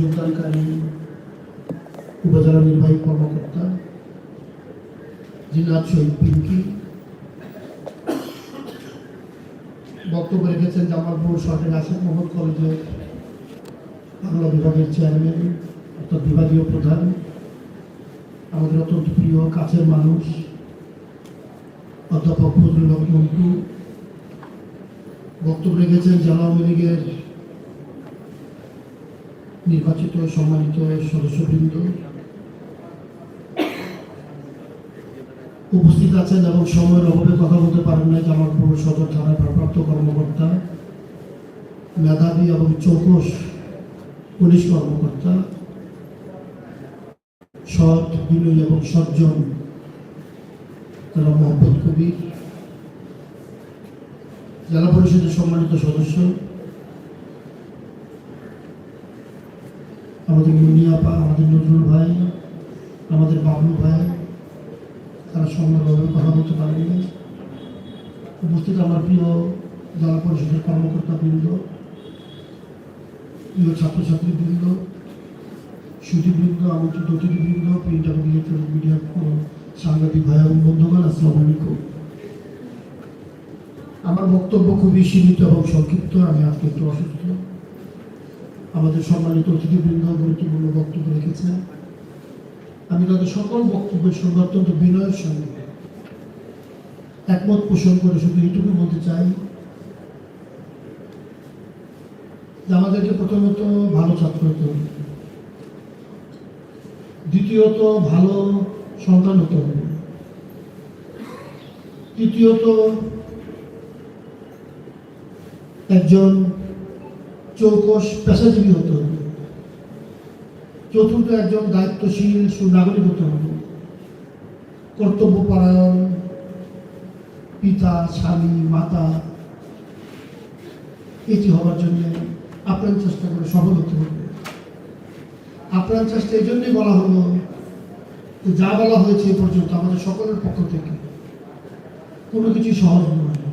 যোগদানকারী উপজেলা নির্বাহী কর্মকর্তা জেলা শহীদ পিঙ্কি বক্তব্য রেখেছেন জামালপুর সরকারি আসাদ মোহাম্মদ কলেজের বাংলা বিভাগের চেয়ারম্যান, অর্থাৎ বিভাগীয় প্রধান, আমাদের অত্যন্ত প্রিয় কাছের মানুষ, অধ্যাপক ফজলুল হক বক্তব্য রেখেছেন জেলা আওয়ামী লীগের নির্বাচিত সম্মানিত সদস্যবৃন্দ। উপস্থিত আছেন এবং সময়ের অভাবে কথা বলতে পারেন না জামালপুর সদর থানার ভারপ্রাপ্ত কর্মকর্তা, মেধাবী এবং চৌকস পুলিশ কর্মকর্তা, সৎ, বিনয়ী এবং সজ্জন তারা মোহাম্মদ কবির, জেলা পরিষদের সম্মানিত সদস্য। আমাদের মুনিয়াপা আমাদের নজরুল ভাই, আমাদের বাবলু ভাই, তারা সম্মানভাবে কথা বলতে পারেননি উপস্থিত আমার প্রিয় জেলা পরিষদের কর্মকর্তা বৃন্দ, প্রিয় ছাত্রছাত্রীবৃন্দ সুদীবৃন্দ আমন্ত্রিত অতিথিবৃন্দ, প্রিন্ট এবং ইলেকট্রনিক মিডিয়া সাংবাদিক ভাই এবং বন্ধুগণ, আসসালামু আলাইকুম। আমার বক্তব্য খুবই সীমিত এবং সংক্ষিপ্ত, আমি আজকে একটু অসুস্থ। আমাদের সম্মানিত অতিথিবৃন্দ গুরুত্বপূর্ণ বক্তব্য রেখেছেন। আমি তাদের সকল বক্তব্যের সঙ্গে অত্যন্ত বিনয়ের সঙ্গে একমত পোষণ করে শুধু এইটুকু বলতে চাই আমাদেরকে প্রথমত ভালো ছাত্র হতে হবে। দ্বিতীয়ত ভালো সন্তান হতে হবে। তৃতীয়ত একজন চৌকস পেশাজীবী হতে হবে চতুর্থ একজন দায়িত্বশীল সুনাগরিক হতে হবে কর্তব্যপরায়ণ পিতা, স্বামী, মাতা, এটি হওয়ার জন্য আপ্রাণ চেষ্টা করে সফল হতে হবে আপ্রাণ চেষ্টা এই জন্যই বলা হলো যা বলা হয়েছে এ পর্যন্ত আমাদের সকলের পক্ষ থেকে। কোনো কিছু সহজ নয়।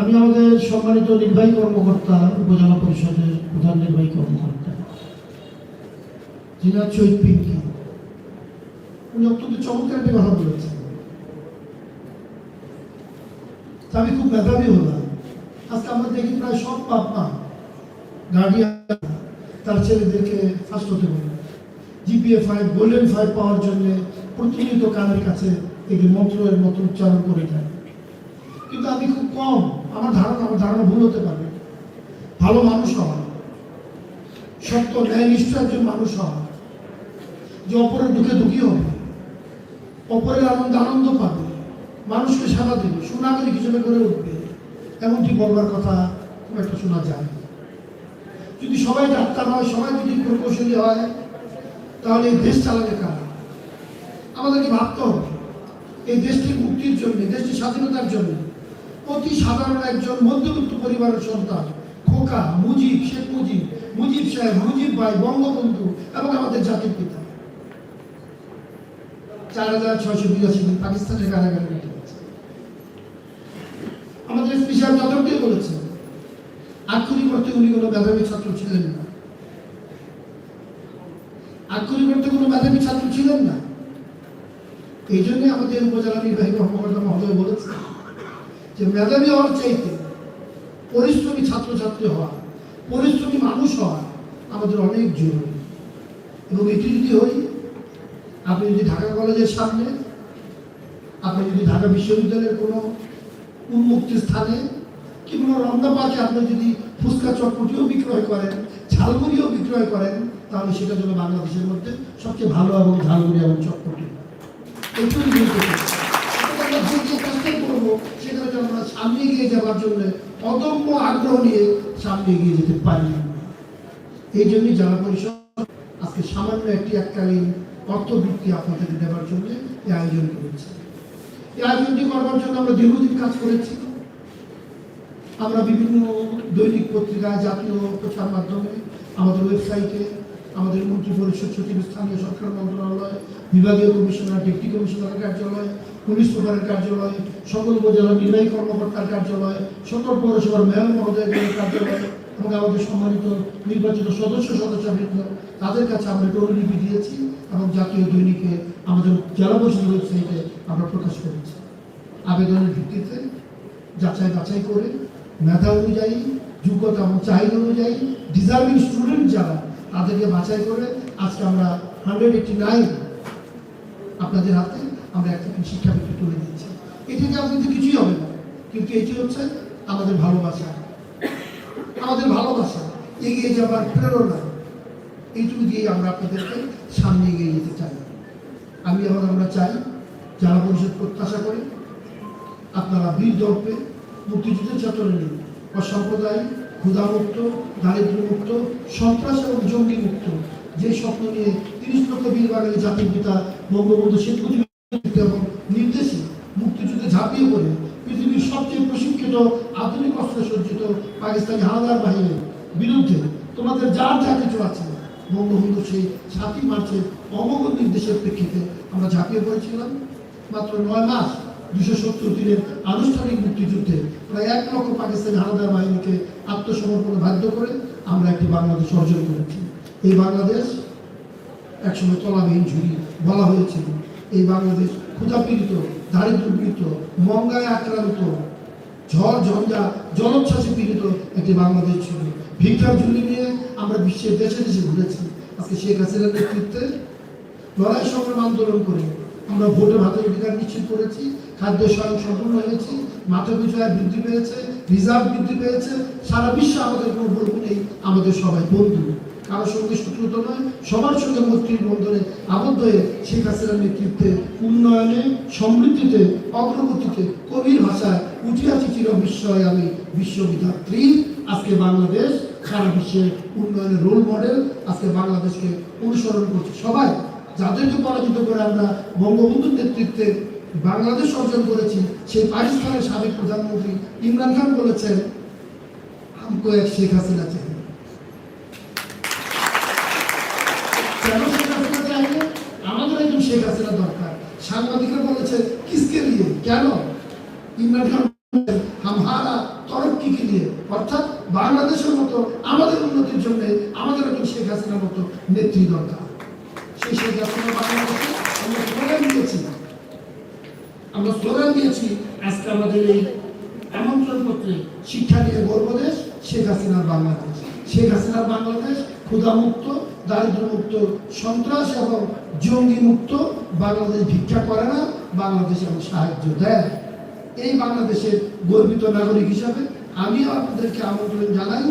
আমি আমাদের সম্মানিত নির্বাহী কর্মকর্তা, উপজেলা পরিষদের প্রধান নির্বাহী কর্মকর্তা জিনাত শহীদ পিঙ্কি উনি অত্যন্ত চমৎকার বলেছেন তা আমি খুব মেধাবী হলাম। আজকে আমরা দেখি প্রায় সব বাপ মা গার্ডিয়ান তার ছেলেদেরকে ফার্স্ট হতে বলে। জিপিএ ফাইভ গোল্ডেন ফাইভ পাওয়ার জন্য প্রতিনিয়ত কানের কাছে এই মন্ত্রের মতো উচ্চারণ করে যায়। কিন্তু আমি খুব কম। আমার ধারণা আমার ধারণা ভুল হতে পারে। ভালো মানুষ হওয়া। সত্য, ন্যায় নিষ্ঠ একজন মানুষ হওয়া। যে অপরের দুঃখে দুঃখী হবে। অপরের আনন্দ আনন্দ পাবে। মানুষকে সারা দেবে। সুনাগরিক হিসেবে গড়ে উঠবে। এমনটি বলবার কথা খুব একটা শোনা যায় যদি সবাই ডাক্তার হয়, সবাই যদি প্রকৌশলী হয়, তাহলে এই দেশ চালাবে কারা? আমাদেরকে ভাবতে হবে। এই দেশটির মুক্তির জন্য দেশটির স্বাধীনতার জন্য অতি সাধারণ একজন মধ্যবিত্ত পরিবারের সন্তান, খোকা, মুজিব, শেখ মুজিব মুজিব সাহেব, মুজিব ভাই, বঙ্গবন্ধু এবং আমাদের জাতির পিতা। চার হাজার ছয়শো বিরাশি দিন পাকিস্তানের কারাগারে আমাদের স্পেশাল বলেছেন, আক্ষরিক অর্থে উনি কোনো মেধাবী ছাত্র ছিলেন না। আক্ষরিক অর্থে কোনো মেধাবী ছাত্র ছিলেন না। এই জন্যই আমাদের উপজেলা নির্বাহী কর্মকর্তা মহোদয় বলেছে যে মেধাবী হওয়ার চাইতে পরিশ্রমী ছাত্রছাত্রী হওয়া, পরিশ্রমী মানুষ হওয়া আমাদের অনেক জরুরি। এবং এটি যদি হই, আপনি যদি ঢাকা কলেজের সামনে, আপনি যদি ঢাকা বিশ্ববিদ্যালয়ের কোনো উন্মুক্ত স্থানে কি কোনো রমনা পার্কে আপনি যদি ফুচকা চটপটিও বিক্রয় করেন, ঝালমুড়িও বিক্রয় করেন, তাহলে সেটা জন্য বাংলাদেশের মধ্যে সবচেয়ে ভালো এবং ঝালমুড়ি এবং চটপটি। কাজটাই করব সেখানে যেন আমরা সামনে এগিয়ে যাওয়ার জন্য অদম্য আগ্রহ নিয়ে সামনে এগিয়ে যেতে পারি এই জন্যই জেলা পরিষদ আজকে সামান্য একটি এককালীন অর্থবৃত্তি আপনাদেরকে দেওয়ার জন্য এই আয়োজন করেছে। এই আয়োজনটি করবার জন্য আমরা দীর্ঘদিন কাজ করেছি। আমরা বিভিন্ন দৈনিক পত্রিকায় জাতীয় প্রচার মাধ্যমে আমাদের ওয়েবসাইটে আমাদের মন্ত্রী পরিষদ সচিব স্থানীয় সরকার মন্ত্রণালয়, বিভাগীয় কমিশনার, ডেপুটি কমিশনারের কার্যালয় পুলিশ সুপারের কার্যালয়, সকল উপজেলা নির্বাহী কর্মকর্তার কার্যালয় সকল পৌরসভার মেয়র মহোদয়ের কার্যালয় এবং আমাদের সম্মানিত নির্বাচিত সদস্য সদস্যবৃন্দ তাদের কাছে আমরা অনুলিপি দিয়েছি এবং জাতীয় দৈনিকে আমাদের জেলা পরিষদ ওয়েবসাইটে আমরা প্রকাশ করেছি। আবেদনের ভিত্তিতে যাচাই বাছাই করে মেধা অনুযায়ী, যোগ্যতা এবং চাহিদা অনুযায়ী ডিজার্ভিং স্টুডেন্ট যারা, তাদেরকে বাছাই করে আজকে আমরা হান্ড্রেড এইটি নাইন আপনাদের হাতে আমরা একটা শিক্ষাবৃত্তি তুলে দিচ্ছি এটিতে আপনাদের কিছুই হবে না। কিন্তু এটি হচ্ছে? আমাদের ভালোবাসা। আমাদের ভালোবাসা এগিয়ে যাবার প্রেরণা। এইটুকু দিয়ে আমরা আপনাদেরকে সামনে এগিয়ে যেতে চাই। আমি এখন আমরা চাই, যারা পরিষদ প্রত্যাশা করে, আপনারা বীর দর্পে মুক্তিযুদ্ধের চেতনা নিন অসাম্প্রদায়িক, ক্ষুধামুক্ত, দারিদ্র্যমুক্ত, সন্ত্রাস এবং জঙ্গি মুক্ত যে স্বপ্ন নিয়ে তিরিশ লক্ষ বীর বাঙালি জাতির পিতা বঙ্গবন্ধু শেখ মুজিবুর রহমান এবং নির্দেশে মুক্তিযুদ্ধে ঝাঁপিয়ে পড়ে পৃথিবীর সবচেয়ে প্রশিক্ষিত আধুনিক অস্ত্র সজ্জিত পাকিস্তানি হানাদার বাহিনীর বিরুদ্ধে তোমাদের যার যা কিছু আছে, বঙ্গবন্ধু সেই সাতই মার্চের অমোঘ নির্দেশের প্রেক্ষিতে আমরা ঝাঁপিয়ে পড়েছিলাম। মাত্র নয় মাস, দুশো সত্তর দিনের আনুষ্ঠানিক মুক্তিযুদ্ধে প্রায় এক লক্ষ পাকিস্তানি হানাদার বাহিনীকে আত্মসমর্পণে বাধ্য করে আমরা একটি বাংলাদেশ অর্জন করেছি। এই বাংলাদেশ একসময় তলাবিহীন ঝুড়ি বলা হয়েছিল। এই বাংলাদেশ ক্ষুধাপীড়িত দারিদ্রপীড়িত মঙ্গায় আক্রান্ত ঝড় ঝঞ্ঝা, জলোচ্ছ্বাসে পীড়িত একটি বাংলাদেশ ছিল। ভিক্ষার ঝুলি নিয়ে আমরা বিশ্বের দেশে দেশে ঘুরেছি। আজকে শেখ হাসিনার নেতৃত্বে লড়াই সংগ্রাম আন্দোলন করে আমরা ভোটের হাতের অধিকার নিশ্চিত করেছি, খাদ্য স্বয়ং সম্পূর্ণ হয়েছি মাথা পিছু আয় বৃদ্ধি পেয়েছে, রিজার্ভ বৃদ্ধি পেয়েছে, সারা বিশ্ব আমাদের কোনো বলব নেই, আমাদের সবাই বন্ধু। কারোর সঙ্গে শত্রুতা নয়, সবার সঙ্গে মৈত্রীর বন্ধনে আবদ্ধ হয়ে শেখ হাসিনার নেতৃত্বে উন্নয়নে, সমৃদ্ধিতে, অগ্রগতিতে, কবির ভাষায় উঠিয়াছি চির বিস্ময় আমি বিশ্ববিধাত্রী। আজকে বাংলাদেশ সারা বিশ্বের উন্নয়নের রোল মডেল আজকে বাংলাদেশকে অনুসরণ করছে। সবাই, যাদেরকে পরাজিত করে আমরা বঙ্গবন্ধুর নেতৃত্বে বাংলাদেশ অর্জন করেছি, সেই পাকিস্তানের সাবেক প্রধানমন্ত্রী ইমরান খান বলেছেন, আমকো এক শেখ হাসিনা চাই। আমাদের একজন শেখ হাসিনা দরকার। সাংবাদিকরা বলেছে, কিসকে নিয়ে? কেন? ইমরান খান নিয়ে অর্থাৎ বাংলাদেশের মতো আমাদের উন্নতির জন্য আমাদের শেখ হাসিনার মতো নেত্রী দরকার। সেই শেখ হাসিনা বাংলাদেশে আমরা স্লোগান দিয়েছি। আমরা স্লোগান দিয়েছি, আজকে আমাদের এই শিক্ষা নিয়ে গর্বদেশ শেখ হাসিনার বাংলাদেশ। শেখ হাসিনার বাংলাদেশ ক্ষুধামুক্ত, দারিদ্র্যমুক্ত, সন্ত্রাস এবং জঙ্গি মুক্ত বাংলাদেশ ভিক্ষা করে না, বাংলাদেশ এবং সাহায্য দেয়। এই বাংলাদেশের গর্বিত নাগরিক হিসাবে আমিও আপনাদেরকে আমন্ত্রণ জানাই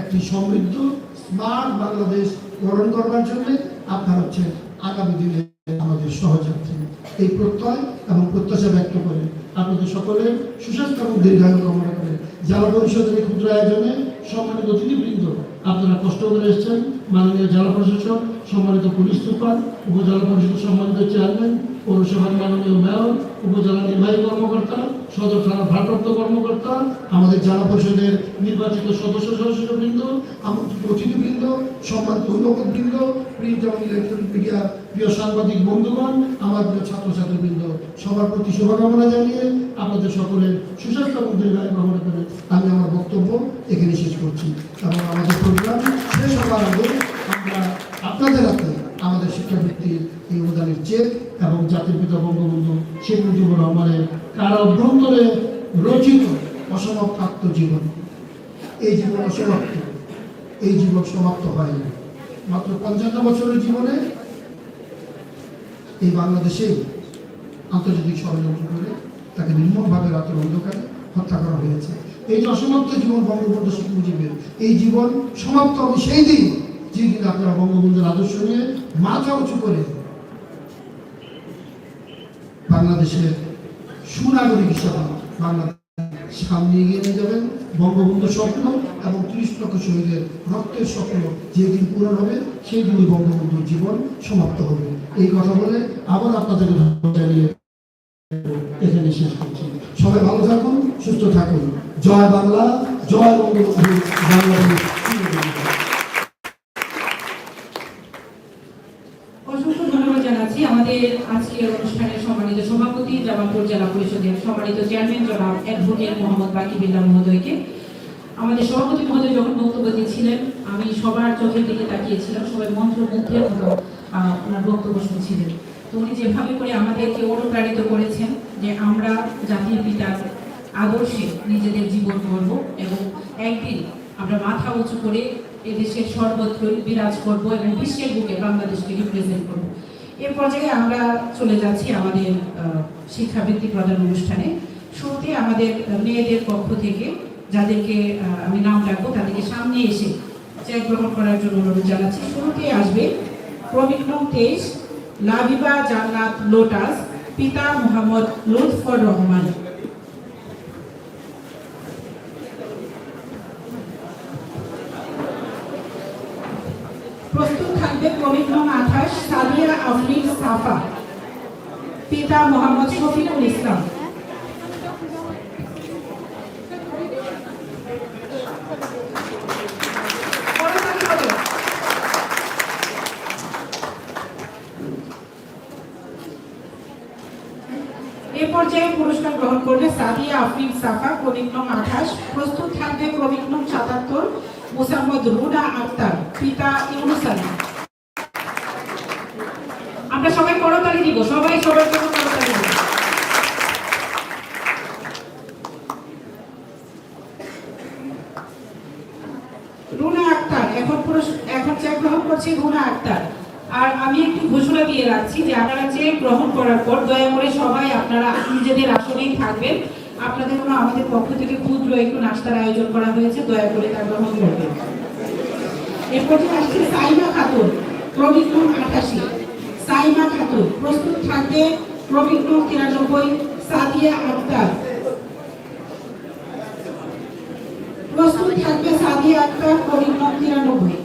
একটি সমৃদ্ধ, স্মার্ট বাংলাদেশ গঠন করবার জন্য। আপনার হচ্ছে আগামী দিনে আমাদের সহযাত্রী। এই প্রত্যয় এবং প্রত্যাশা ব্যক্ত করে আপনাদের সকলের সুস্বাস্থ্য এবং দীর্ঘায়ু কামনা করে। জেলা পরিষদের এই ক্ষুদ্র আয়োজনে সম্মানিত অতিথিবৃন্দ, আপনারা কষ্ট করে এসেছেন। মাননীয় জেলা প্রশাসক, সম্মানিত পুলিশ সুপার, উপজেলা পরিষদ সম্মানিত চেয়ারম্যান পৌরসভার মাননীয় মেয়র উপজেলা নির্বাহী কর্মকর্তা, সদর থানার ভারপ্রাপ্ত কর্মকর্তা, আমাদের জেলা পরিষদের নির্বাচিত সদস্য সদস্যবৃন্দ আমন্ত্রিত অতিথিবৃন্দ, সম্মানিত অভিভাবকবৃন্দ প্রিন্ট এবং ইলেকট্রনিক প্রিয় সাংবাদিক বন্ধুগণ, আমার প্রিয় ছাত্রছাত্রীবৃন্দ, সবার প্রতি শুভকামনা জানিয়ে আপনাদের সকলের সুস্বাস্থ্য এবং দীর্ঘায়ু কামনা করে আমি আমার বক্তব্য এখানে শেষ করছি। এবং আমাদের প্রোগ্রাম শেষ হওয়ার আগে আমরা আপনাদের হাতে আমাদের শিক্ষাবৃত্তির এই অনুদানের চেক এবং জাতির পিতা বঙ্গবন্ধু শেখ মুজিবুর রহমানের কার অভ্যন্তরে রচিত অসমাপ্ত আত্মজীবন এই জীবন অসমাপ্ত। এই জীবন সমাপ্ত হয়নি মাত্র পঞ্চান্ন বছরের জীবনে এই বাংলাদেশে আন্তর্জাতিক ষড়যন্ত্র করে তাকে নির্মমভাবে রাতের অন্ধকারে হত্যা করা হয়েছে। এই অসমাপ্ত জীবন বঙ্গবন্ধু শেখ মুজিবের এই জীবন সমাপ্ত হবে সেই দিন যে দিন আপনারা বঙ্গবন্ধুর আদর্শ নিয়ে মাথা উঁচু করে বাংলাদেশের সুনাগরিক হিসাবে বাংলাদেশ সামনে এগিয়ে নিয়ে যাবেন। বঙ্গবন্ধুর স্বপ্ন এবং ত্রিশ লক্ষ শহীদের রক্তের স্বপ্ন যেদিন পূরণ হবে সেই দিনই বঙ্গবন্ধুর জীবন সমাপ্ত হবে। এই কথা বলে আবার আপনাদেরকে জানিয়ে এখানে শেষ করছি। সবাই ভালো থাকুন, সুস্থ থাকুন। জয় বাংলা, জয় বঙ্গবন্ধু বাংলাদেশ অসংখ্য ধন্যবাদ জানাচ্ছি আমাদের আজকের অনুষ্ঠানের সম্মানিত সভাপতি জামালপুর জেলা পরিষদের সম্মানিত চেয়ারম্যান জনাব অ্যাডভোকেট মোহাম্মদ বাকিবিল্লাহ মহোদয়কে। আমাদের সভাপতি মহোদয় যখন বক্তব্য দিয়েছিলেন, আমি সবার চোখের দিকে তাকিয়েছিলাম, সবাই মন্ত্রমুগ্ধের মতো ওনার বক্তব্য শুনছিলেন। তো উনি যেভাবে করে আমাদেরকে অনুপ্রাণিত করেছেন যে আমরা জাতির পিতার আদর্শে নিজেদের জীবন গড়ব এবং একদিন আমরা মাথা উঁচু করে এদেশের সর্বত্রই বিরাজ করব এবং বিশ্বের বুকে বাংলাদেশকে রিপ্রেজেন্ট করব। এর পর্যায়ে আমরা চলে যাচ্ছি আমাদের শিক্ষাবৃত্তি প্রদান অনুষ্ঠানে। শুরুতে আমাদের মেয়েদের পক্ষ থেকে যাদেরকে আমি নাম রাখব, তাদেরকে সামনে এসে চেক গ্রহণ করার জন্য অনুরোধ জানাচ্ছি। শুরুতে আসবে ক্রমিক নং তেইশ, লাবিবা জান্নাত লোটাস, পিতা মোহাম্মদ লুৎফর রহমান। প্রস্তুত থাকবে ক্রমিক নং আঠাশ, সাদিয়া আফরিন সাফা। পিতা মোহাম্মদ শফিকুল ইসলাম। এ পর্যায়ে পুরস্কার গ্রহণ করবে আঠাশ, প্রস্তুত থাকবে ক্রমিক সাতাত্তর, মুসাম্মদ রুনা আক্তার, পিতা ইউনুস আমরা সবাই করতালি দিব, সবাই সবার জন্য করতালি দিব। রুনা আক্তার, এখন এখন চেক গ্রহণ করছে রুনা আক্তার। আর আমি একটু ঘোষণা দিয়ে রাখছি যে আপনারা চেক গ্রহণ করার পর দয়া করে সবাই আপনারা নিজেদের আসনেই থাকবেন। আপনাদের জন্য আমাদের পক্ষ থেকে ক্ষুদ্র একটু নাস্তার আয়োজন করা হয়েছে, দয়া করে তা গ্রহণ করবেন। এরপর আসছে সাইমা খাতুন নং আঠাশি সাইমা খাতুন, প্রস্তুত থাকবে নং তিরানব্বই, সাদিয়া আক্তার। প্রস্তুত থাকবে সাদিয়া আক্তার নং তিরানব্বই।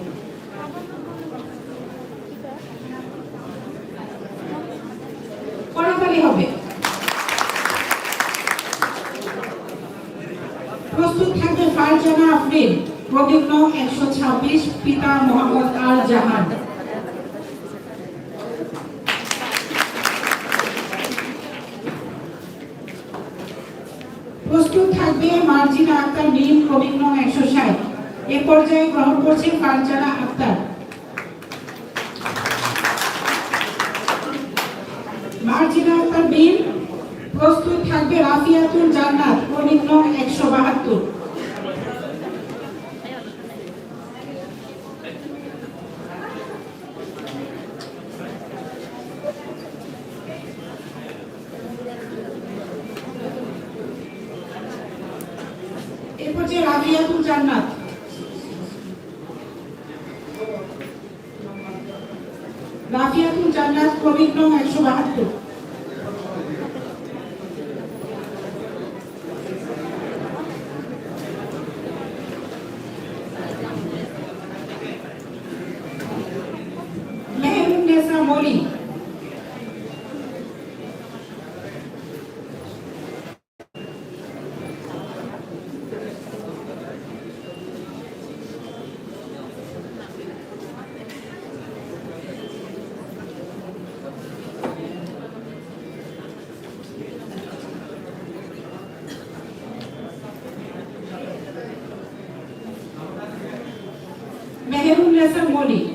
প্রস্তুত থাকবে ফারজানা আফরিন একশো ছাব্বিশ, পিতা মোহাম্মদ আল জাহান। থাকবে মার্জিনা আক্তার নীল ক্রমিক নং একশো এ পর্যায়ে গ্রহণ করছে ফারজানা আক্তার মার্জিনা আক্তার মিম প্রস্তুত থাকবে রাফিয়াতুল জান্নাত ক্রমিক নং একশো বাহাত্তর এরপর রাবিয়াতুল জান্নাত। রাফিয়াতুল জান্নাত ক্রমিক একশো বাহাত্তর। demolir.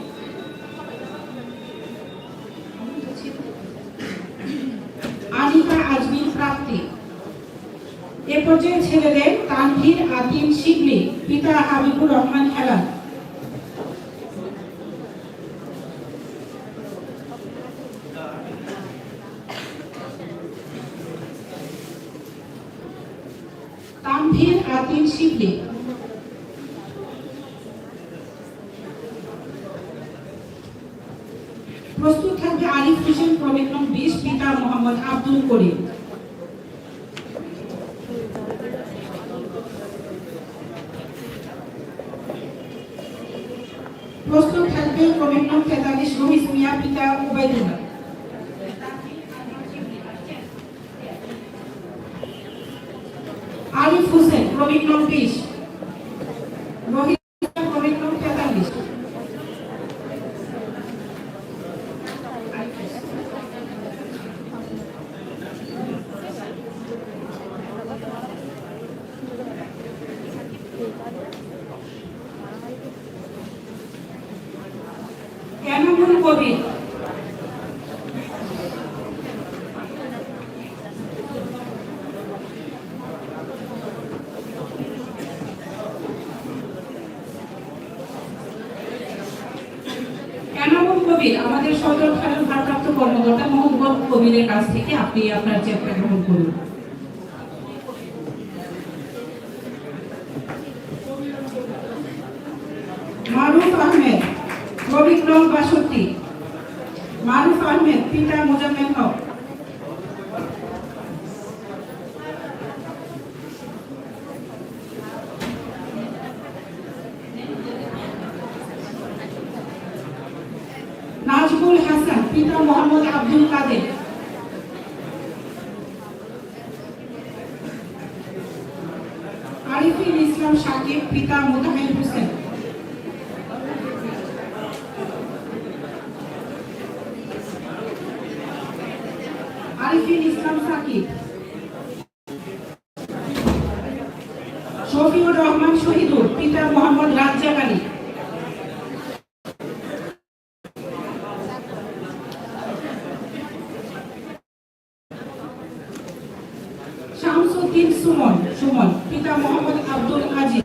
প্রস্তুত থাকবে আরিফ হোসেন প্রবীণ বিশ পিতা মোহাম্মদ আব্দুল করিম। প্রস্তুত থাকবে প্রবীণ তেতাল্লিশ রমিজ মিয়া, পিতা উবাইদুল্লাহ আরিফ হোসেন ক্রমিক নং বিশ রোহিত ক্রমিক নং তেতাল্লিশ ঠিক আছে এনামুল কবির কবির আমাদের সদর থানার ভারপ্রাপ্ত কর্মকর্তা মোহাম্মদ কবিরের কাছ থেকে আপনি আপনার চেকটা গ্রহণ করুন। পিতা মোহাম্মদ আব্দুল কাদের। আরিফিন ইসলাম সাকিব পিতা মোতাহির হোসেন আরিফিন ইসলাম সাকিব শফিউর রহমান শহীদুর পিতা মোহাম্মদ রাজ্জাক আলী শামসুদ্দিন সুমন সুমন পিতা মোহাম্মদ আব্দুল আজিজ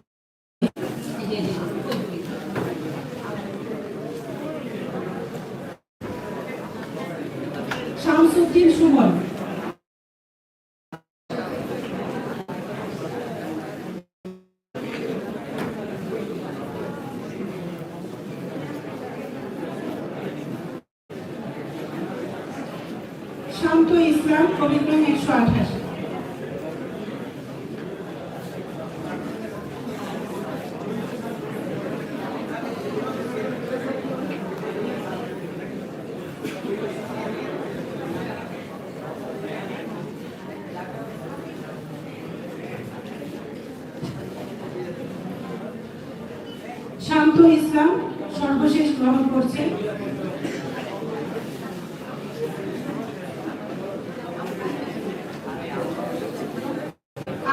শামসুদ্দিন সুমন শান্ত ইসলাম কবিক্রম একশো আঠাশ শান্ত ইসলাম সর্বশেষ গ্রহণ করছে।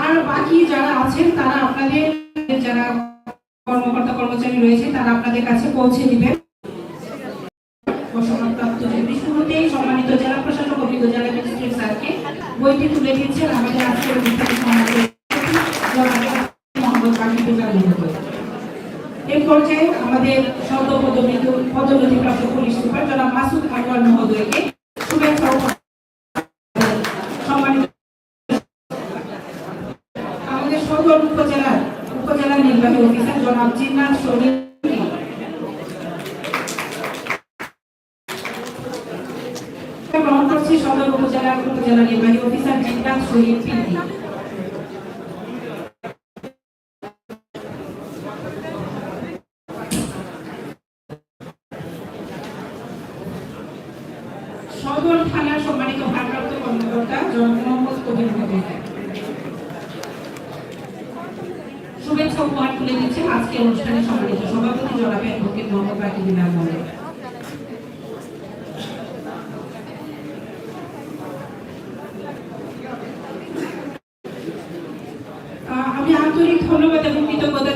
আর বাকি যারা আছেন, তারা আপনাদের, যারা কর্মকর্তা কর্মচারী রয়েছে, তারা আপনাদের কাছে পৌঁছে দিবেন ঘোষণাপ্রাপ্ত যদি শুরুতেই সম্মানিত জেলা প্রশাসক অভিজ্ঞ জেলা ম্যাজিস্ট্রেট স্যারকে বইটি তুলে দিচ্ছেন আমাদের আজকের অনুষ্ঠানে সম্মানিত মোহাম্মদ বাকিবুল্লাহ মহোদয় এই পর্যায়ে আমাদের শত পদবিত পদোন্নতিপ্রাপ্ত পুলিশ সুপার জনাব মাসুদ মহোদয়কে শুভেচ্ছা সম্মানিত আমাদের সদর উপজেলার উপজেলা নির্বাহী অফিসার জনাব জিন্নাত শরীর করছি সদর উপজেলার উপজেলা নির্বাহী অফিসার জিন্নাথ শরীর পিন্দি সদর থানার সম্মানিত ভারপ্রাপ্ত কর্মকর্তা জনাব মোহাম্মদ কবির মহোদয় শুভেচ্ছা উপহার তুলে দিচ্ছেন আজকে অনুষ্ঠানে সম্মানিত সভাপতি জনাব বাকি আহ, আমি আন্তরিক ধন্যবাদ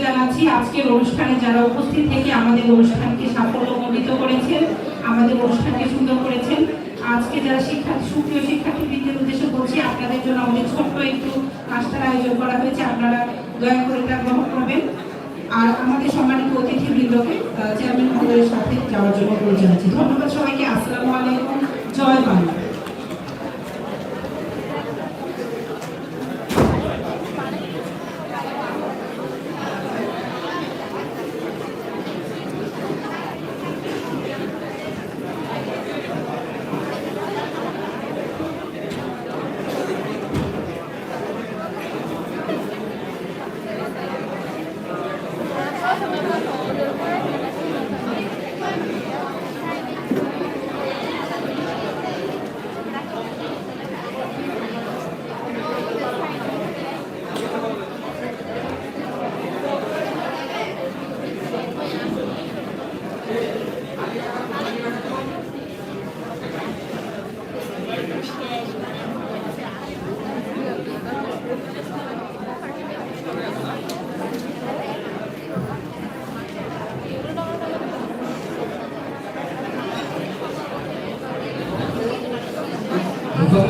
জানাচ্ছি। আজকের অনুষ্ঠানে যারা উপস্থিত থেকে আমাদের অনুষ্ঠানকে সাফল্যমণ্ডিত করেছেন আমাদের অনুষ্ঠানকে সুন্দর করেছেন আজকে যারা শিক্ষার্থী সুপ্রিয় উদ্দেশ্যে বলছি আপনাদের জন্য আমাদের ছোট্ট একটু নাস্তার আয়োজন করা হয়েছে। আপনারা দয়া করে এটা গ্রহণ করবেন। আর আমাদের সম্মানিত অতিথিবৃন্দকে চেয়ারম্যান মহোদয়ের সাথে যাওয়ার জন্য অনুরোধ জানাচ্ছি। ধন্যবাদ সবাইকে। আসসালামু আলাইকুম। জয় বাংলা।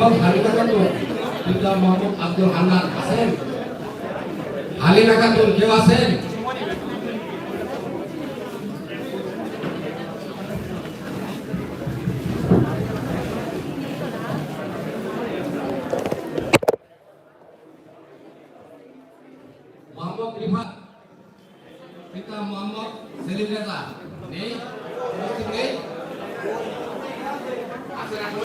মোহাম্মদ হালিমা খাতুন পিতা মোহাম্মদ আব্দুল হান্নান আছেন। হালিমা খাতুন কেউ আছেন মোহাম্মদ রিফাত পিতা মোহাম্মদ সেলিম রেজা নেই উপস্থিত নেই আছেন এখন?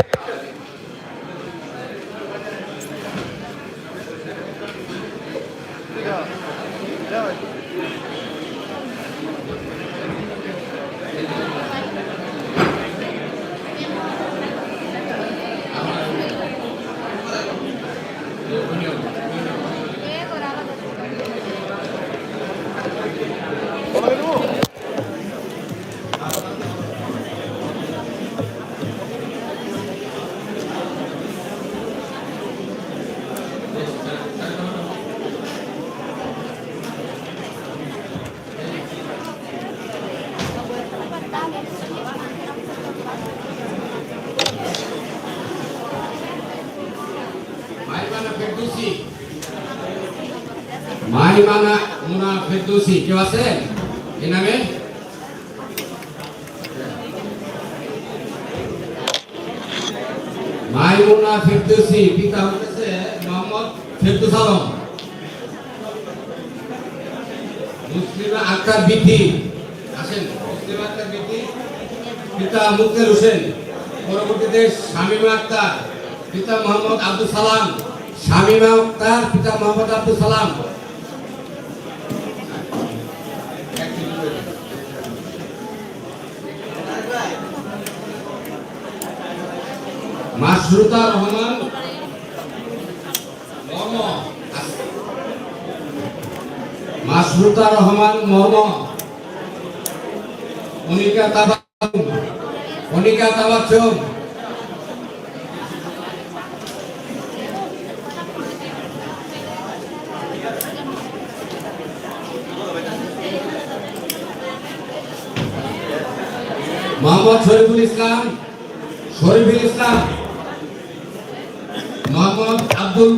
মাইমানা মুনা ফেরদৌসি, কেউ এই নামে? পিতা হচ্ছে মোহাম্মদ আলম। মুসলিমা আক্তার বিথি। আসেন, মুসলিমা আক্তার বিথি। পিতা মুক্তের হোসেন। পরবর্তীতে শামীমা আক্তার। পিতা মোহাম্মদ আব্দুল সালাম। শামীমা আক্তার পিতা মোহাম্মদ আব্দুল সালাম। মাসরুতা রহমান। মাসরুতা রহমান মর্ম। অনিকা তাবাচুম। অনিকা তাবাচুম। মোহাম্মদ শরীফুল ইসলাম শরীফুল ইসলাম মোহাম্মদ আব্দুল